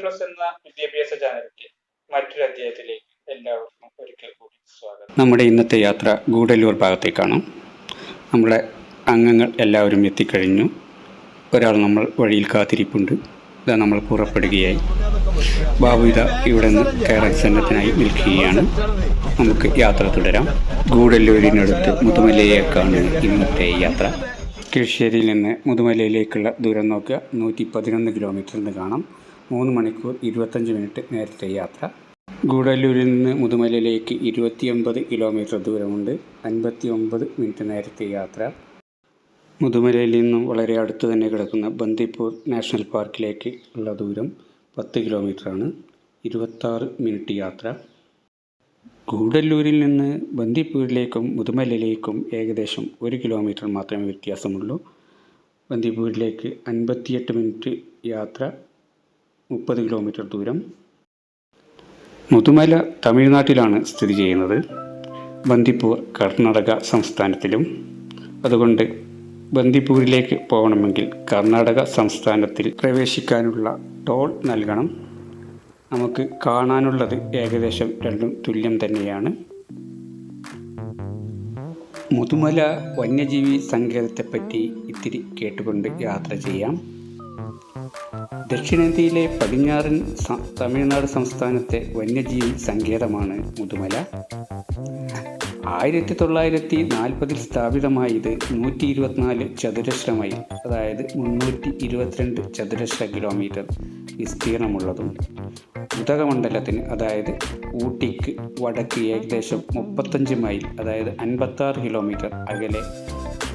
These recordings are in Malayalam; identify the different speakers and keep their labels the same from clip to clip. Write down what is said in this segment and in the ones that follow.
Speaker 1: പ്ലസ് എന്ന വിദ്യാഭ്യാസ ചാനലിന്റെ മറ്റൊരു അധ്യായത്തിലേക്ക് എല്ലാവർക്കും ഒരിക്കൽ കൂടി സ്വാഗതം.
Speaker 2: നമ്മുടെ ഇന്നത്തെ യാത്ര ഗൂഡല്ലൂർ ഭാഗത്തേക്കാണ് നമ്മുടെ അംഗങ്ങൾ എല്ലാവരും എത്തിക്കഴിഞ്ഞു. ഒരാൾ നമ്മൾ വഴിയിൽ കാത്തിരിപ്പുണ്ട്. ഇതാ നമ്മൾ പുറപ്പെടുകയായി. ബാബു ഇതാ ഇവിടെ നിന്ന് കയറൻ സന്നദ്ധനായി നിൽക്കുകയാണ്. നമുക്ക് യാത്ര തുടരാം. ഗൂഡല്ലൂരിനടുത്ത് മുതുമലയേക്കാണ് ഇന്നത്തെ യാത്ര. കിഴിശ്ശേരിയിൽ നിന്ന് മുതുമലയിലേക്കുള്ള ദൂരം നോക്കുക. നൂറ്റി പതിനൊന്ന് കിലോമീറ്റർ എന്ന് കാണാം. മൂന്ന് മണിക്കൂർ ഇരുപത്തഞ്ച് മിനിറ്റ് നേരത്തെ യാത്ര. ഗൂഡല്ലൂരിൽ നിന്ന് മുതുമലയിലേക്ക് ഇരുപത്തിയൊമ്പത് കിലോമീറ്റർ ദൂരമുണ്ട്. അൻപത്തി ഒമ്പത് മിനിറ്റ് നേരത്തെ യാത്ര. മുതുമലയിൽ നിന്നും വളരെ അടുത്ത് തന്നെ കിടക്കുന്ന ബന്ദിപ്പൂർ നാഷണൽ പാർക്കിലേക്ക് ഉള്ള ദൂരം പത്ത് കിലോമീറ്ററാണ് ഇരുപത്താറ് മിനിറ്റ് യാത്ര. ഗൂഡല്ലൂരിൽ നിന്ന് ബന്ദിപ്പൂരിലേക്കും മുതുമലയിലേക്കും ഏകദേശം ഒരു കിലോമീറ്റർ മാത്രമേ വ്യത്യാസമുള്ളൂ. ബന്ദിപ്പൂരിലേക്ക് അൻപത്തിയെട്ട് മിനിറ്റ് യാത്ര മുപ്പത് കിലോമീറ്റർ ദൂരം. മുതുമല തമിഴ്നാട്ടിലാണ് സ്ഥിതി ചെയ്യുന്നത്. ബന്ദിപ്പൂർ കർണാടക സംസ്ഥാനത്തിലും. അതുകൊണ്ട് ബന്ദിപ്പൂരിലേക്ക് പോകണമെങ്കിൽ കർണാടക സംസ്ഥാനത്തിൽ പ്രവേശിക്കാനുള്ള ടോൾ നൽകണം. നമുക്ക് കാണാനുള്ളത് ഏകദേശം രണ്ടും തുല്യം തന്നെയാണ്. മുതുമല വന്യജീവി സങ്കേതത്തെപ്പറ്റി ഇത്തിരി കേട്ടുകൊണ്ട് യാത്ര ചെയ്യാം. ദക്ഷിണേന്ത്യയിലെ പടിഞ്ഞാറൻ തമിഴ്നാട് സംസ്ഥാനത്തെ വന്യജീവി സങ്കേതമാണ് മുതുമല. ആയിരത്തി തൊള്ളായിരത്തി നാൽപ്പതിൽ സ്ഥാപിതമായത് നൂറ്റി ഇരുപത്തിനാല് ചതുരശ്ര മൈൽ അതായത് മുന്നൂറ്റി ഇരുപത്തിരണ്ട് ചതുരശ്ര കിലോമീറ്റർ വിസ്തീർണമുള്ളതും ഉദകമണ്ഡലത്തിന് അതായത് ഊട്ടിക്ക് വടക്ക് ഏകദേശം മുപ്പത്തഞ്ച് മൈൽ അതായത് അൻപത്താറ് കിലോമീറ്റർ അകലെ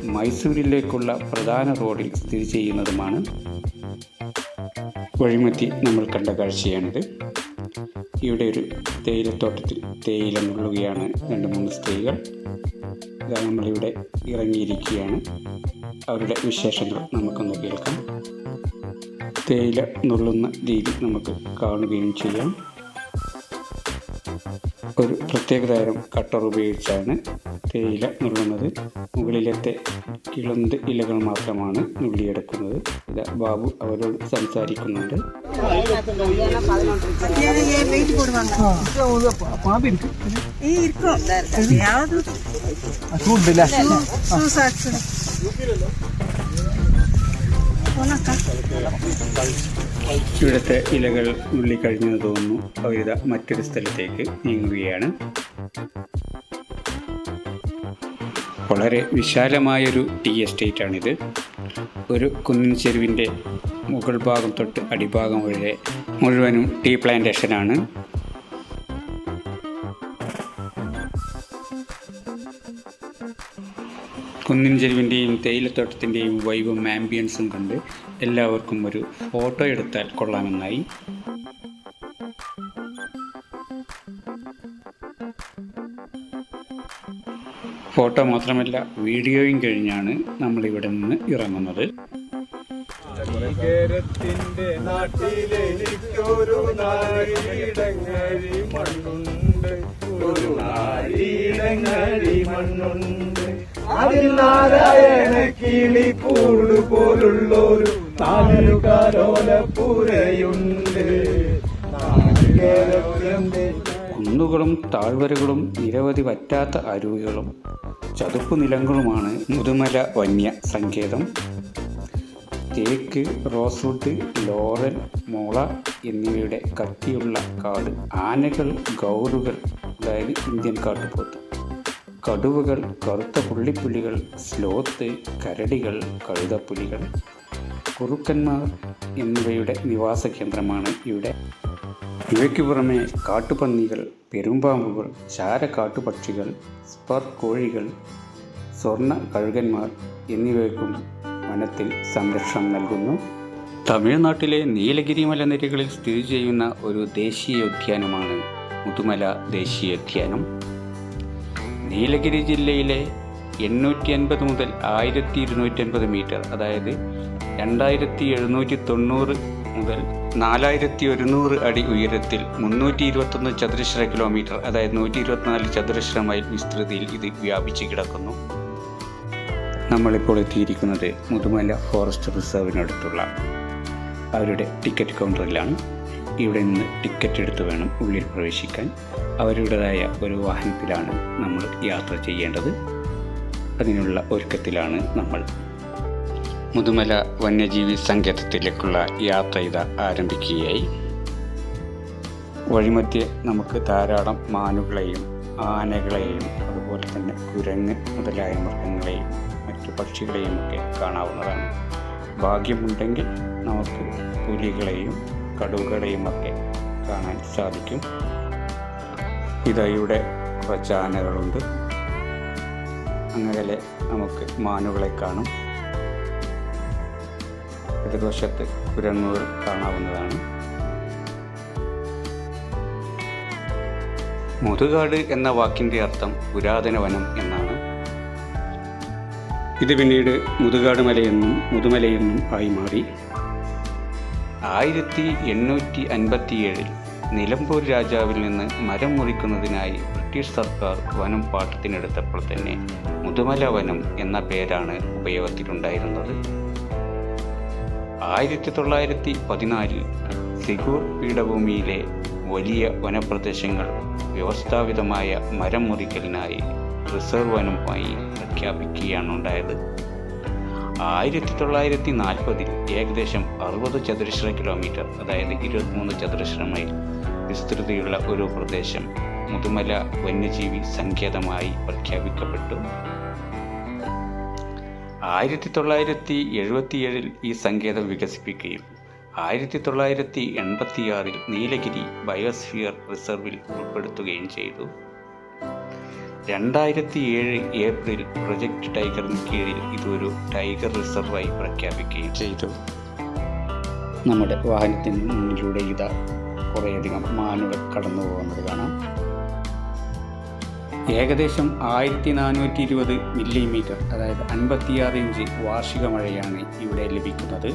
Speaker 2: മൈസൂരിലേക്കുള്ള പ്രധാന റോഡിൽ സ്ഥിതി ചെയ്യുന്നതുമാണ് വഴിമത്തി നമ്മൾ കണ്ട കാഴ്ചയാണിത്. ഇവിടെ ഒരു തേയിലത്തോട്ടത്തിൽ തേയില നുള്ളുകയാണ് രണ്ട് മൂന്ന് സ്ത്രീകൾ. ഇതാ നമ്മളിവിടെ ഇറങ്ങിയിരിക്കുകയാണ്. അവരുടെ വിശേഷങ്ങൾ നമുക്കൊന്ന് കേൾക്കാം. തേയില നുള്ളുന്ന രീതി നമുക്ക് കാണുകയും ചെയ്യാം. ഒരു പ്രത്യേക തരം കട്ടർ ഉപയോഗിച്ചാണ് തേയില നുള്ളുന്നത്. മുകളിലത്തെ കിളന്ത് ഇലകൾ മാത്രമാണ് നുള്ളിയെടുക്കുന്നത്. ഇതാ ബാബു അവരോട് സംസാരിക്കുന്നുണ്ട്.
Speaker 3: ചൂടില്ല?
Speaker 2: ഇവിടുത്തെ ഇലകൾ നുള്ളിക്കഴിഞ്ഞെന്ന് തോന്നുന്നു. അവരിത മറ്റൊരു സ്ഥലത്തേക്ക് നീങ്ങുകയാണ്. വളരെ വിശാലമായൊരു ടീ എസ്റ്റേറ്റാണിത് ഒരു കുന്നിൻ ചെരുവിന്റെ മുകൾ ഭാഗം തൊട്ട് അടിഭാഗം വരെ മുഴുവനും ടീ പ്ലാന്റേഷനാണ് കുന്നിൻ ചെരുവിന്റെയും തേയിലത്തോട്ടത്തിന്റെയും വൈവും ആംബിയൻസും കണ്ട് എല്ലാവർക്കും ഒരു ഫോട്ടോ എടുത്താൽ കൊള്ളാമെന്നായി. ഫോട്ടോ മാത്രമല്ല വീഡിയോയും കഴിഞ്ഞാണ് നമ്മൾ ഇവിടെ നിന്ന് ഇറങ്ങുന്നത്.
Speaker 4: അതിൽ നാരായണ കിളി കൂട്
Speaker 2: കുന്നുകളും താഴ്വരകളും നിരവധി വറ്റാത്ത അരുവികളും ചതുപ്പ് നിലങ്ങളുമാണ് മുതുമല വന്യ സങ്കേതം. തേക്ക് റോസ്വുഡ് ലോറൽ മോള എന്നിവയുടെ കട്ടിയുള്ള കാട് ആനകൾ ഗൗറുകൾ അതായത് ഇന്ത്യൻ കാട്ടുപോത്ത്. കടുവകൾ കറുത്ത പുള്ളിപ്പുലികൾ സ്ലോത്ത് കരടികൾ കഴുതപ്പുലികൾ. കുറുക്കന്മാർ എന്നിവയുടെ നിവാസ കേന്ദ്രമാണ് ഇവിടെ. ഇവയ്ക്ക് പുറമെ കാട്ടുപന്നികൾ പെരുമ്പാമ്പുകൾ ചാരക്കാട്ടുപക്ഷികൾ സ്പർ കോഴികൾ സ്വർണ കഴുകന്മാർ എന്നിവയ്ക്കും വനത്തിൽ സംരക്ഷണം നൽകുന്നു. തമിഴ്നാട്ടിലെ നീലഗിരി മലനിരകളിൽ സ്ഥിതി ചെയ്യുന്ന ഒരു ദേശീയോദ്യാനമാണ് മുതുമല ദേശീയോദ്യാനം. നീലഗിരി ജില്ലയിലെ എണ്ണൂറ്റി അൻപത് മുതൽ ആയിരത്തി ഇരുന്നൂറ്റി അൻപത് മീറ്റർ അതായത് രണ്ടായിരത്തി എഴുന്നൂറ്റി തൊണ്ണൂറ് മുതൽ നാലായിരത്തി ഒരുന്നൂറ് അടി ഉയരത്തിൽ മുന്നൂറ്റി ഇരുപത്തൊന്ന് ചതുരശ്ര കിലോമീറ്റർ അതായത് നൂറ്റി ഇരുപത്തിനാല് ചതുരശ്ര മൈൽ വിസ്തൃതിയിൽ ഇത് വ്യാപിച്ചു കിടക്കുന്നു. നമ്മളിപ്പോൾ എത്തിയിരിക്കുന്നത് മുതുമല ഫോറസ്റ്റ് റിസർവിനടുത്തുള്ള അവരുടെ ടിക്കറ്റ് കൗണ്ടറിലാണ് ഇവിടെ നിന്ന് ടിക്കറ്റ് എടുത്ത് വേണം ഉള്ളിൽ പ്രവേശിക്കാൻ. അവരുടേതായ ഒരു വാഹനത്തിലാണ് നമ്മൾ യാത്ര ചെയ്യേണ്ടത്. അതിനുള്ള ഒരുക്കത്തിലാണ് നമ്മൾ മുതുമല വന്യജീവി സങ്കേതത്തിലേക്കുള്ള യാത്ര ഇത് ആരംഭിക്കുകയായി. വഴിമധ്യേ നമുക്ക് ധാരാളം മാനുകളെയും ആനകളെയും അതുപോലെ തന്നെ കുരങ്ങ് മുതലായ മൃഗങ്ങളെയും മറ്റു പക്ഷികളെയും ഒക്കെ കാണാവുന്നതാണ്. ഭാഗ്യമുണ്ടെങ്കിൽ നമുക്ക് പുലികളെയും കടുവകളെയും ഒക്കെ കാണാൻ സാധിക്കും. ഇതയുടെ കുറച്ച് ആനകളുണ്ട്. അങ്ങനെ നമുക്ക് മാനുകളെ കാണും. എതിർവശത്ത് കുരങ്ങൂർ കാണാവുന്നതാണ്. മുതുകാട് എന്ന വാക്കിന്റെ അർത്ഥം പുരാതന വനം എന്നാണ്. ഇത് പിന്നീട് മുതുകാട് മലയെന്നും മുതുമലയെന്നും ആയി മാറി. ആയിരത്തി എണ്ണൂറ്റി അൻപത്തിയേഴിൽ നിലമ്പൂർ രാജാവിൽ നിന്ന് മരം മുറിക്കുന്നതിനായി ബ്രിട്ടീഷ് സർക്കാർ വനം പാട്ടത്തിനെടുത്തപ്പോൾ തന്നെ മുതുമല വനം എന്ന പേരാണ് ഉപയോഗത്തിലുണ്ടായിരുന്നത്. ആയിരത്തി തൊള്ളായിരത്തി പതിനാലിൽ സിഗൂർ പീഠഭൂമിയിലെ വലിയ വനപ്രദേശങ്ങൾ വ്യവസ്ഥാപിതമായ മരം മുറിക്കലിനായി റിസർവ് വനമായി പ്രഖ്യാപിക്കുകയാണ് ഉണ്ടായത്. ആയിരത്തി തൊള്ളായിരത്തി നാൽപ്പതിൽ ഏകദേശം അറുപത് ചതുരശ്ര കിലോമീറ്റർ അതായത് ഇരുപത്തിമൂന്ന് ചതുരശ്ര മൈൽ വിസ്തൃതിയുള്ള ഒരു പ്രദേശം മുതുമല വന്യജീവി സങ്കേതമായി പ്രഖ്യാപിക്കപ്പെട്ടു. ആയിരത്തി തൊള്ളായിരത്തി എഴുപത്തിയേഴിൽ ഈ സങ്കേതം വികസിപ്പിക്കുകയും ആയിരത്തി തൊള്ളായിരത്തി എൺപത്തിയാറിൽ നീലഗിരി ബയോസ്ഫിയർ റിസർവിൽ ഉൾപ്പെടുത്തുകയും ചെയ്തു. രണ്ടായിരത്തി ഏഴ് ഏപ്രിൽ പ്രൊജക്ട് ടൈഗറിന് കീഴിൽ ഇതൊരു ടൈഗർ റിസർവായി പ്രഖ്യാപിക്കുകയും ചെയ്തു. നമ്മുടെ വാഹനത്തിന് മുന്നിലൂടെ ഇതാ കുറേയധികം മാനുകൾ കടന്നു പോകുന്നത് കാണാം. ഏകദേശം ആയിരത്തി നാനൂറ്റി ഇരുപത് മില്ലിമീറ്റർ അതായത് അൻപത്തിയാറ് ഇഞ്ച് വാർഷിക മഴയാണ് ഇവിടെ ലഭിക്കുന്നത്.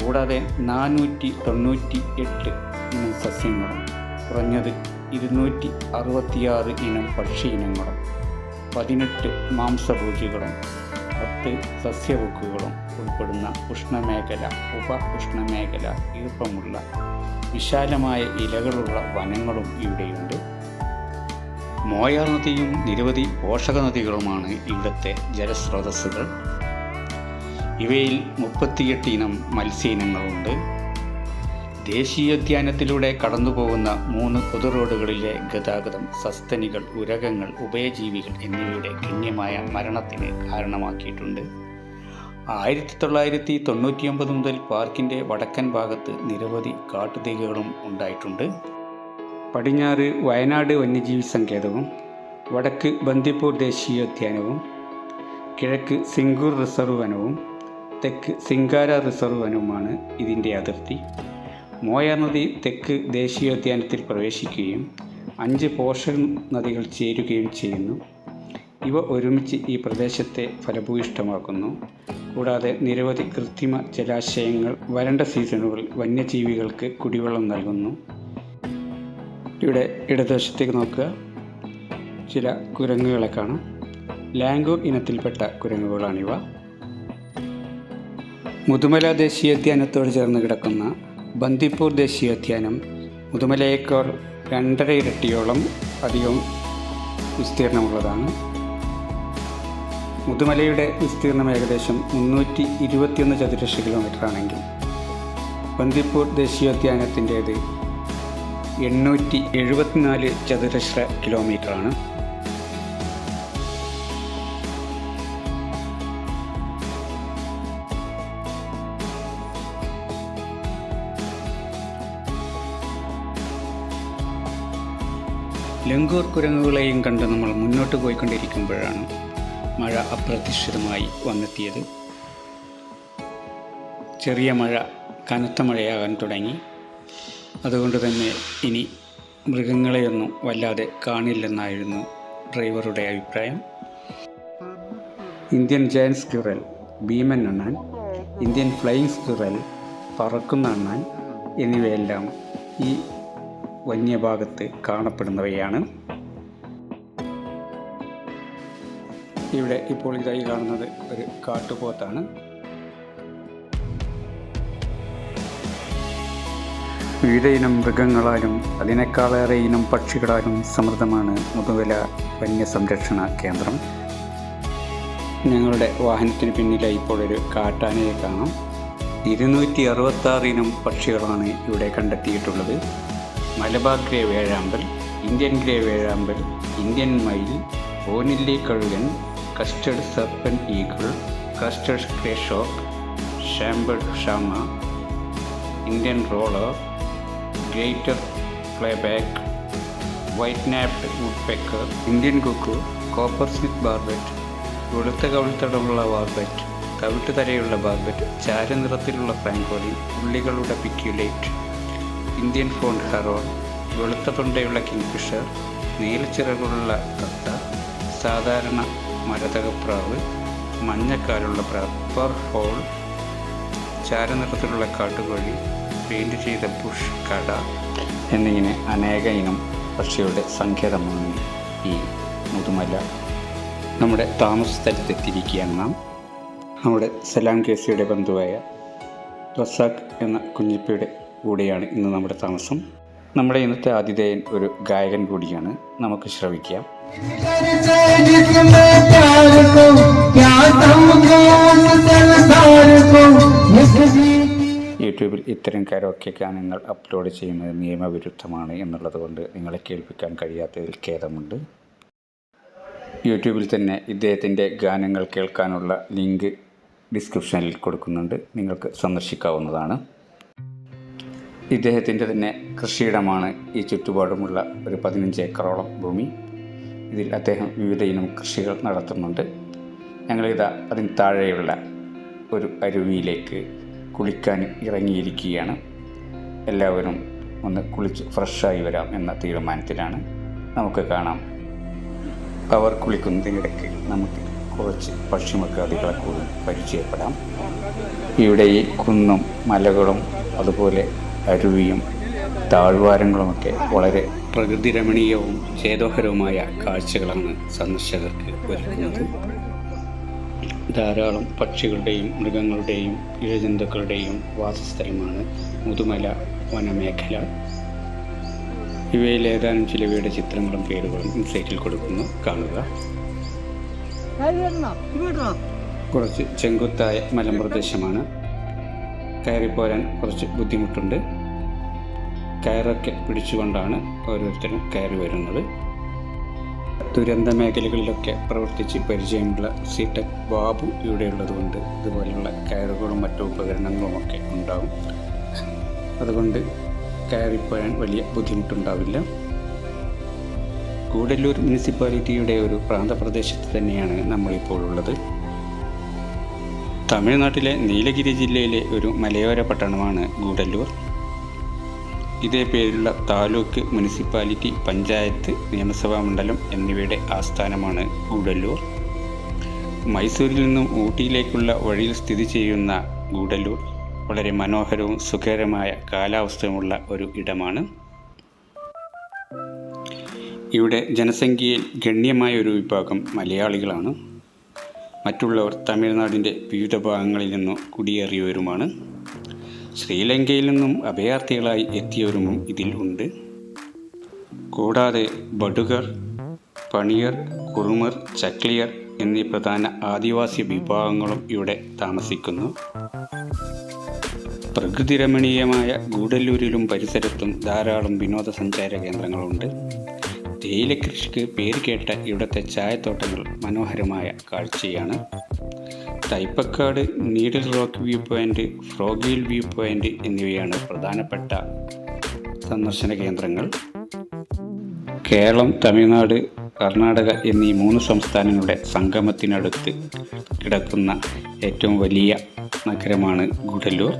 Speaker 2: കൂടാതെ നാനൂറ്റി തൊണ്ണൂറ്റി എട്ട് ഇനം സസ്യങ്ങളും കുറഞ്ഞത് ഇരുന്നൂറ്റി അറുപത്തിയാറ് ഇനം പക്ഷി ഇനങ്ങളും പതിനെട്ട് മാംസഭോജികളും പത്ത് സസ്യബുക്കുകളും ഉൾപ്പെടുന്ന ഉഷ്ണമേഖല ഉപ ഉഷ്ണമേഖല ഈർപ്പമുള്ള വിശാലമായ ഇലകളുള്ള വനങ്ങളും ഇവിടെയുണ്ട്. മോയാർ നദിയും നിരവധി പോഷക നദികളുമാണ് ഇവിടുത്തെ ജലസ്രോതസ്സുകൾ. ഇവയിൽ മുപ്പത്തിയെട്ട് ഇനം മത്സ്യ ഇനങ്ങളുണ്ട് ദേശീയോദ്യാനത്തിലൂടെ കടന്നുപോകുന്ന മൂന്ന് പൊതു റോഡുകളിലെ ഗതാഗതം സസ്തനികൾ ഉരകങ്ങൾ ഉഭയജീവികൾ എന്നിവയുടെ ഗണ്യമായ മരണത്തിന് കാരണമാക്കിയിട്ടുണ്ട്. ആയിരത്തി തൊള്ളായിരത്തി തൊണ്ണൂറ്റിയൊമ്പത് മുതൽ പാർക്കിന്റെ വടക്കൻ ഭാഗത്ത് നിരവധി കാട്ടുതീകളും ഉണ്ടായിട്ടുണ്ട്. പടിഞ്ഞാറ് വയനാട് വന്യജീവി സങ്കേതവും വടക്ക് ബന്ദിപ്പൂർ ദേശീയോദ്യാനവും കിഴക്ക് സിംഗൂർ റിസർവ് വനവും തെക്ക് സിംഗാര റിസർവ് വനവുമാണ് ഇതിന്റെ അതിർത്തി. മോയ നദി തെക്ക് ദേശീയോദ്യാനത്തിൽ പ്രവേശിക്കുകയും അഞ്ച് പോഷക നദികൾ ചേരുകയും ചെയ്യുന്നു. ഇവ ഒരുമിച്ച് ഈ പ്രദേശത്തെ ഫലഭൂയിഷ്ടമാക്കുന്നു കൂടാതെ നിരവധി കൃത്രിമ ജലാശയങ്ങൾ വരണ്ട സീസണുകൾ വന്യജീവികൾക്ക് കുടിവെള്ളം നൽകുന്നു. ഇവിടെ ഇടതുവശത്തേക്ക് നോക്കുക. ചില കുരങ്ങുകളെ കാണാം ലാംഗോ ഇനത്തിൽപ്പെട്ട കുരങ്ങുകളാണിവ. മുതുമല ദേശീയോദ്യാനത്തോട് ചേർന്ന് കിടക്കുന്ന ബന്ദിപ്പൂർ ദേശീയോദ്യാനം മുതുമലയേക്കാൾ രണ്ടര ഇരട്ടിയോളം അധികം വിസ്തീർണമുള്ളതാണ്. മുതുമലയുടെ വിസ്തീർണം ഏകദേശം മുന്നൂറ്റി ഇരുപത്തിയൊന്ന് ചതുരശ്ര കിലോമീറ്റർ ആണെങ്കിൽ ബന്ദിപ്പൂർ ദേശീയോദ്യാനത്തിന്റേത് എണ്ണൂറ്റി എഴുപത്തിനാല് ചതുരശ്ര കിലോമീറ്ററാണ്. ലങ്കൂർ കുരങ്ങുകളെയും കണ്ട് നമ്മൾ മുന്നോട്ട് പോയിക്കൊണ്ടിരിക്കുമ്പോഴാണ് മഴ അപ്രതീക്ഷിതമായി വന്നെത്തിയത്. ചെറിയ മഴ കനത്ത മഴയാകാൻ തുടങ്ങി. അതുകൊണ്ട് തന്നെ ഇനി മൃഗങ്ങളെയൊന്നും വല്ലാതെ കാണില്ലെന്നായിരുന്നു ഡ്രൈവറുടെ അഭിപ്രായം. ഇന്ത്യൻ ജയൻ സ്ക്യുറൽ ഭീമൻ അണ്ണാൻ ഇന്ത്യൻ ഫ്ലൈയിങ് സ്ക്യുറൽ പറക്കുന്ന അണ്ണാൻ എന്നിവയെല്ലാം ഈ വന്യഭാഗത്ത് കാണപ്പെടുന്നവയാണ്. ഇവിടെ ഇപ്പോൾ ഇതായി കാണുന്നത് ഒരു കാട്ടുപോത്താണ്. വിവിധ ഇനം മൃഗങ്ങളാലും അതിനേക്കാളേറെ ഇനം പക്ഷികളാലും സമൃദ്ധമാണ് മുതുവല വന്യസംരക്ഷണ കേന്ദ്രം. ഞങ്ങളുടെ വാഹനത്തിന് പിന്നിലായി ഇപ്പോൾ ഒരു കാട്ടാനയെ കാണാം. ഇരുന്നൂറ്റി അറുപത്താറ് ഇനം പക്ഷികളാണ് ഇവിടെ കണ്ടെത്തിയിട്ടുള്ളത്. മലബാർ ഗ്രേ വേഴാമ്പൽ ഇന്ത്യൻ ഗ്രേ വേഴാമ്പൽ ഇന്ത്യൻ മയിൽ ഓനില്ലി കഴുകൻ crested serpent eagle crested grey shock ഷാംബർഡ് Shama Indian roller greater flameback white naped woodpecker Indian cuckoo coppersmith barbet വെളുത്ത കവിൾത്തടമുള്ള ബാർബറ്റ് തവിട്ട് തരയുള്ള ബാർബറ്റ് ചാരനിറത്തിലുള്ള ഫ്രാങ്കോലി ഉള്ളികളുടെ പിക്യുലേറ്റ് ഇന്ത്യൻ ഫോൺ ഹറോൺ വെളുത്ത തൊണ്ടയുള്ള കിങ്ഫിഷർ നീലച്ചിറകുള്ള കത്ത സാധാരണ മരതകപ്രാവ് മഞ്ഞക്കാലുള്ള പ്രാവ് പെർ ഹോൾ ചാരനിറത്തിലുള്ള കാട്ടുകോഴി പെയിന്റ് ചെയ്ത ബുഷ് കട എന്നിങ്ങനെ അനേക ഇനം പക്ഷികളുടെ സങ്കേതമാണ് ഈ മുതുമല നമ്മുടെ താമസ സ്ഥലത്തെത്തിയിരിക്കുകയാണ് നാം. നമ്മുടെ സലാം കേസിയുടെ ബന്ധുവായ റസാഖ് എന്ന കുഞ്ഞിപ്പയുടെ കൂടെയാണ് ഇന്ന് നമ്മുടെ താമസം. നമ്മുടെ ഇന്നത്തെ ആതിഥേയൻ ഒരു ഗായകൻ കൂടിയാണ്. നമുക്ക് ശ്രവിക്കാം. യൂട്യൂബിൽ ഇത്തരം കരോക്കെ ഗാനങ്ങൾ അപ്ലോഡ് ചെയ്യുന്നത് നിയമവിരുദ്ധമാണ് എന്നുള്ളത് കൊണ്ട് നിങ്ങളെ കേൾപ്പിക്കാൻ കഴിയാത്തതിൽ ഖേദമുണ്ട്. യൂട്യൂബിൽ തന്നെ ഇദ്ദേഹത്തിന്റെ ഗാനങ്ങൾ കേൾക്കാനുള്ള ലിങ്ക് ഡിസ്ക്രിപ്ഷനിൽ കൊടുക്കുന്നുണ്ട്. നിങ്ങൾക്ക് സന്ദർശിക്കാവുന്നതാണ്. ഇദ്ദേഹത്തിന്റെ തന്നെ കൃഷിയിടമാണ് ഈ ചുറ്റുപാടുമുള്ള ഒരു പതിനഞ്ച് ഏക്കറോളം ഭൂമി. ഇതിൽ അദ്ദേഹം വിവിധ ഇനം കൃഷികൾ നടത്തുന്നുണ്ട്. ഞങ്ങളിതാ അതിന് താഴെയുള്ള ഒരു അരുവിയിലേക്ക് കുളിക്കാൻ ഇറങ്ങിയിരിക്കുകയാണ്. എല്ലാവരും ഒന്ന് കുളിച്ച് ഫ്രഷായി വരാം എന്ന തീരുമാനത്തിലാണ് നമുക്ക് കാണാം. അവർ കുളിക്കുന്നതിനിടയ്ക്ക് നമുക്ക് കുറച്ച് പക്ഷിമൃഗാദികളെ കൂടി പരിചയപ്പെടാം. ഇവിടെ ഈ കുന്നും മലകളും അതുപോലെ അരുവിയും താഴ്വാരങ്ങളുമൊക്കെ വളരെ പ്രകൃതി രമണീയവും ചേതോഹരവുമായ കാഴ്ചകളാണ് സന്ദർശകർക്ക് ഒരുക്കുന്നത്. ധാരാളം പക്ഷികളുടെയും മൃഗങ്ങളുടെയും ഇഴജന്തുക്കളുടെയും വാസസ്ഥലമാണ് മുതുമല വനമേഖല. ഇവയിൽ ഏതാനും ചിലവയുടെ ചിത്രങ്ങളും പേരുകളും ഇൻസൈറ്റിൽ കൊടുക്കുന്നു. കാണുക. കുറച്ച് ചെങ്കുത്തായ മലമ്പ്രദേശമാണ്. കയറിപ്പോരാൻ കുറച്ച് ബുദ്ധിമുട്ടുണ്ട്. കയറൊക്കെ പിടിച്ചുകൊണ്ടാണ് ഓരോരുത്തരും കയറി വരുന്നത്. ദുരന്ത മേഖലകളിലൊക്കെ പ്രവർത്തിച്ച് പരിചയമുള്ള സി ടെക് ബാബു ഇവിടെ ഉള്ളതുകൊണ്ട് ഇതുപോലെയുള്ള കയറുകളും മറ്റു ഉപകരണങ്ങളുമൊക്കെ ഉണ്ടാവും അതുകൊണ്ട് കയറിപ്പോയാൻ വലിയ ബുദ്ധിമുട്ടുണ്ടാവില്ല. കൂടല്ലൂർ മുനിസിപ്പാലിറ്റിയുടെ ഒരു പ്രാന്തപ്രദേശത്ത് തന്നെയാണ് നമ്മളിപ്പോൾ ഉള്ളത്. തമിഴ്നാട്ടിലെ നീലഗിരി ജില്ലയിലെ ഒരു മലയോര പട്ടണമാണ് ഗൂഡല്ലൂർ ഇതേ പേരിലുള്ള താലൂക്ക് മുനിസിപ്പാലിറ്റി പഞ്ചായത്ത് നിയമസഭാ മണ്ഡലം എന്നിവയുടെ ആസ്ഥാനമാണ് ഗൂഡല്ലൂർ. മൈസൂരിൽ നിന്നും ഊട്ടിയിലേക്കുള്ള വഴിയിൽ സ്ഥിതി ചെയ്യുന്ന ഗൂഡല്ലൂർ വളരെ മനോഹരവും സുഖകരമായ കാലാവസ്ഥയുമുള്ള ഒരു ഇടമാണ്. ഇവിടെ ജനസംഖ്യയിൽ ഗണ്യമായ ഒരു വിഭാഗം മലയാളികളാണ്. മറ്റുള്ളവർ തമിഴ്നാടിന്റെ വിവിധ ഭാഗങ്ങളിൽ നിന്നും കുടിയേറിയവരുമാണ്. ശ്രീലങ്കയിൽ നിന്നും അഭയാർത്ഥികളായി എത്തിയവരും ഇതിൽ ഉണ്ട്. കൂടാതെ ബടുകർ പണിയർ കുറുമർ ചക്ലിയർ എന്നീ പ്രധാന ആദിവാസി വിഭാഗങ്ങളും ഇവിടെ താമസിക്കുന്നു. പ്രകൃതിരമണീയമായ ഗൂഡല്ലൂരിലും പരിസരത്തും ധാരാളം വിനോദസഞ്ചാര കേന്ദ്രങ്ങളുണ്ട്. തേയില കൃഷിക്ക് പേര് കേട്ട ഇവിടുത്തെ ചായത്തോട്ടങ്ങൾ മനോഹരമായ കാഴ്ചയാണ്. Thaipakkad needle rock view point frog hill view point എന്നിവയാണ് പ്രധാനപ്പെട്ട സന്ദർശന കേന്ദ്രങ്ങൾ. കേരളം തമിഴ്നാട് കർണാടക എന്നീ മൂന്ന് സംസ്ഥാനങ്ങളുടെ സംഗമത്തിനടുത്ത് കിടക്കുന്ന ഏറ്റവും വലിയ നഗരമാണ് ഗുഡല്ലൂർ.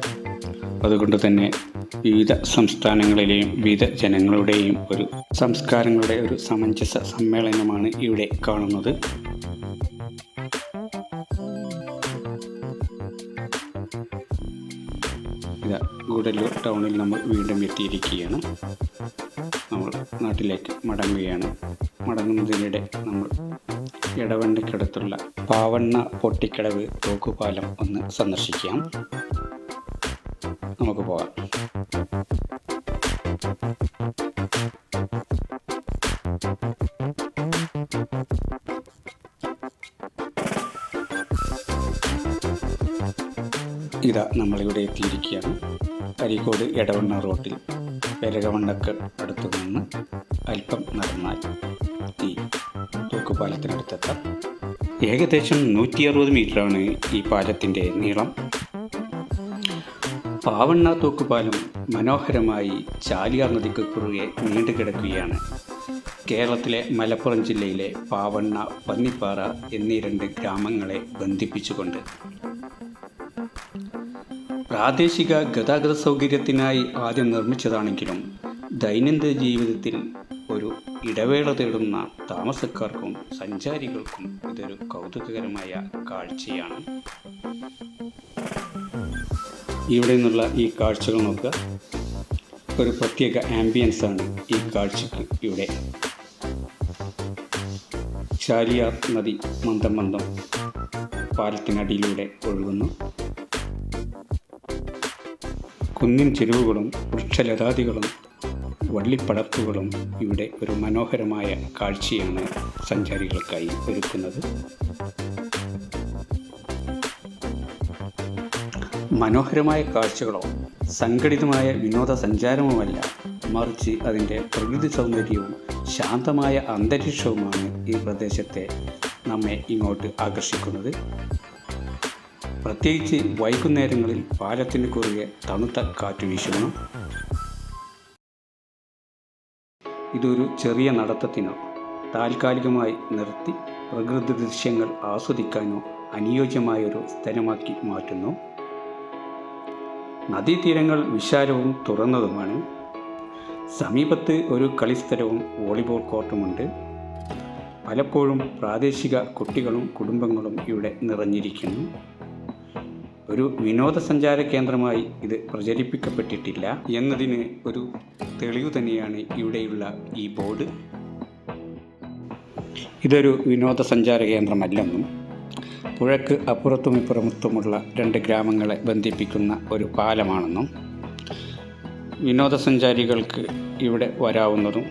Speaker 2: അതുകൊണ്ട് തന്നെ വിവിധ സംസ്ഥാനങ്ങളിലെയും വിവിധ ജനങ്ങളുടെയും ഒരു സംസ്കാരങ്ങളുടെ ഒരു സമഞ്ജസ സമ്മേളനമാണ് ഇവിടെ കാണുന്നത്. ഗൂഡല്ലൂർ ടൗണിൽ നമ്മൾ വീണ്ടും എത്തിയിരിക്കുകയാണ്. നമ്മൾ നാട്ടിലേക്ക് മടങ്ങുകയാണ്. മടങ്ങുന്നതിനിടെ നമ്മൾ ഇടവണ്ണയ്ക്കടുത്തുള്ള പാവണ്ണ പൊട്ടിക്കടവ് തോക്കുപാലം ഒന്ന് സന്ദർശിക്കാം. നമുക്ക് പോകാം. ഇതാ നമ്മളിവിടെ എത്തിയിരിക്കുകയാണ്. അരീക്കോട് എടവണ്ണ റോട്ടിൽ പെരകവണ്ണക്ക് അടുത്തു നിന്ന് അല്പം നടന്നാൽ ഈ തൂക്കുപാലത്തിനടുത്തെത്താം. ഏകദേശം നൂറ്റി അറുപത് മീറ്ററാണ് ഈ പാലത്തിന്റെ നീളം. പാവണ്ണ തൂക്കുപാലം മനോഹരമായി ചാലിയാർ നദിക്ക് കുറുകെ നീണ്ടുകിടക്കുകയാണ്. കേരളത്തിലെ മലപ്പുറം ജില്ലയിലെ പാവണ്ണ പന്നിപ്പാറ എന്നീ രണ്ട് ഗ്രാമങ്ങളെ ബന്ധിപ്പിച്ചുകൊണ്ട്. പ്രാദേശിക ഗതാഗത സൗകര്യത്തിനായി ആദ്യം നിർമ്മിച്ചതാണെങ്കിലും ദൈനംദിന ജീവിതത്തിൽ ഒരു ഇടവേള തേടുന്ന താമസക്കാർക്കും സഞ്ചാരികൾക്കും ഇതൊരു കൗതുകകരമായ കാഴ്ചയാണ്. ഇവിടെ നിന്നുള്ള ഈ കാഴ്ചകൾ നോക്കുക ഒരു പ്രത്യേക ആംബിയൻസ് ആണ് ഈ കാഴ്ചക്ക് ഇവിടെ. ചാലിയാർ നദി മന്ദം മന്ദം പാലത്തിനടിയിലൂടെ ഒഴുകുന്നു. കുന്നിൻ ചെരുവുകളും വൃക്ഷലതാദികളും വള്ളിപ്പടർപ്പുകളും ഇവിടെ ഒരു മനോഹരമായ കാഴ്ചയാണ് സഞ്ചാരികൾക്കായി ഒരുക്കുന്നത്. മനോഹരമായ കാഴ്ചകളോ സംഘടിതമായ വിനോദസഞ്ചാരവുമല്ല. മറിച്ച് അതിന്റെ പ്രകൃതി സൗന്ദര്യവും ശാന്തമായ അന്തരീക്ഷവുമാണ് ഈ പ്രദേശത്തെ നമ്മെ ഇങ്ങോട്ട് ആകർഷിക്കുന്നത്. പ്രത്യേകിച്ച് വൈകുന്നേരങ്ങളിൽ പാലത്തിന് കുറുകെ തണുത്ത കാറ്റ് വീശുന്നു ഇതൊരു ചെറിയ നടത്തത്തിനോ താൽക്കാലികമായി നിർത്തി പ്രകൃതി ദൃശ്യങ്ങൾ ആസ്വദിക്കാനോ അനുയോജ്യമായൊരു സ്ഥലമാക്കി മാറ്റുന്നു. നദീതീരങ്ങൾ വിശാലവും തുറന്നതുമാണ്. സമീപത്ത് ഒരു കളിസ്ഥലവും വോളിബോൾ കോർട്ടുമുണ്ട്. പലപ്പോഴും പ്രാദേശിക കുട്ടികളും കുടുംബങ്ങളും ഇവിടെ നിറഞ്ഞിരിക്കുന്നു. ഒരു വിനോദസഞ്ചാര കേന്ദ്രമായി ഇത് പ്രചരിപ്പിക്കപ്പെട്ടിട്ടില്ല എന്നതിന് ഒരു തെളിവ് തന്നെയാണ് ഇവിടെയുള്ള ഈ ബോർഡ്. ഇതൊരു വിനോദസഞ്ചാര കേന്ദ്രമല്ലെന്നും പുഴയ്ക്ക് അപ്പുറത്തും ഇപ്പുറത്തുമുള്ള രണ്ട് ഗ്രാമങ്ങളെ ബന്ധിപ്പിക്കുന്ന ഒരു പാലമാണെന്നും വിനോദസഞ്ചാരികൾക്ക് ഇവിടെ വരാവുന്നതും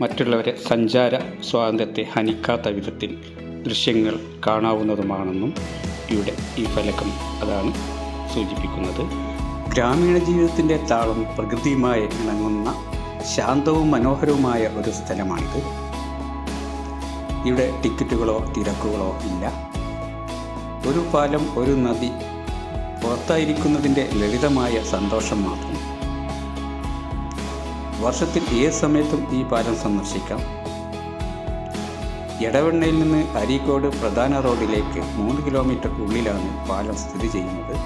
Speaker 2: മറ്റുള്ളവരെ സഞ്ചാര സ്വാതന്ത്ര്യത്തെ ഹനിക്കാത്ത വിധത്തിൽ ദൃശ്യങ്ങൾ കാണാവുന്നതുമാണെന്നും ഇവിടെ ഈ ഫലകം അതാണ് സൂചിപ്പിക്കുന്നത്. ഗ്രാമീണ ജീവിതത്തിന്റെ താളം പ്രകൃതിയുമായി ഇണങ്ങുന്ന ശാന്തവും മനോഹരവുമായ ഒരു സ്ഥലമാണിത്. ഇവിടെ ടിക്കറ്റുകളോ തിരക്കുകളോ ഇല്ല. ഒരു പാലം ഒരു നദി പുറത്തായിരിക്കുന്നതിന്റെ ലളിതമായ സന്തോഷം മാത്രം. വർഷത്തിൽ ഏത് സമയത്തും ഈ പാലം സന്ദർശിക്കാം. എടവെണ്ണയിൽ നിന്ന് അരീക്കോട് പ്രധാന റോഡിലേക്ക് മൂന്ന് കിലോമീറ്റർ ഉള്ളിലാണ് പാലം സ്ഥിതി ചെയ്യുന്നത്.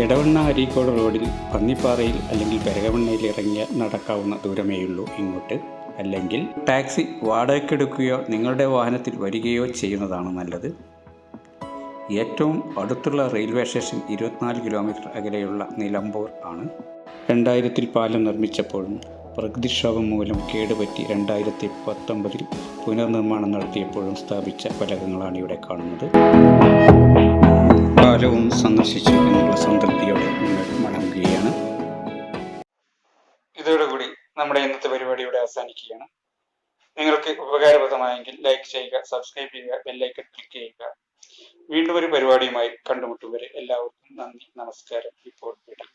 Speaker 2: എടവണ്ണ അരീക്കോട് റോഡിൽ പന്നിപ്പാറയിൽ അല്ലെങ്കിൽ പെരകവണ്ണയിൽ ഇറങ്ങിയ നടക്കാവുന്ന ദൂരമേയുള്ളൂ ഇങ്ങോട്ട്. അല്ലെങ്കിൽ ടാക്സി വാടകയ്ക്കെടുക്കുകയോ നിങ്ങളുടെ വാഹനത്തിൽ വരികയോ ചെയ്യുന്നതാണ് നല്ലത്. ഏറ്റവും അടുത്തുള്ള റെയിൽവേ സ്റ്റേഷൻ ഇരുപത്തിനാല് കിലോമീറ്റർ അകലെയുള്ള നിലമ്പൂർ ആണ്. രണ്ടായിരത്തിൽ പാലം നിർമ്മിച്ചപ്പോഴും പ്രകൃതിക്ഷോഭം മൂലം കേടുപറ്റി രണ്ടായിരത്തി പത്തൊമ്പതിൽ പുനർനിർമ്മാണം നടത്തിയപ്പോഴും സ്ഥാപിച്ച ഫലകങ്ങളാണ് ഇവിടെ കാണുന്നത്. പാലവും സന്ദർശിച്ചു എന്നുള്ള സംതൃപ്തിയോടെ നിങ്ങൾ മടങ്ങുകയാണ്.
Speaker 1: ഇതോടുകൂടി നമ്മുടെ ഇന്നത്തെ പരിപാടി ഇവിടെ അവസാനിക്കുകയാണ്. നിങ്ങൾക്ക് ഉപകാരപ്രദമായെങ്കിൽ ലൈക്ക് ചെയ്യുക സബ്സ്ക്രൈബ് ചെയ്യുക ബെല്ലൈക്കൺ ക്ലിക്ക് ചെയ്യുക. വീണ്ടും ഒരു പരിപാടിയുമായി കണ്ടുമുട്ടും വരെ എല്ലാവർക്കും നന്ദി നമസ്കാരം. ഇപ്പോൾ വിടാം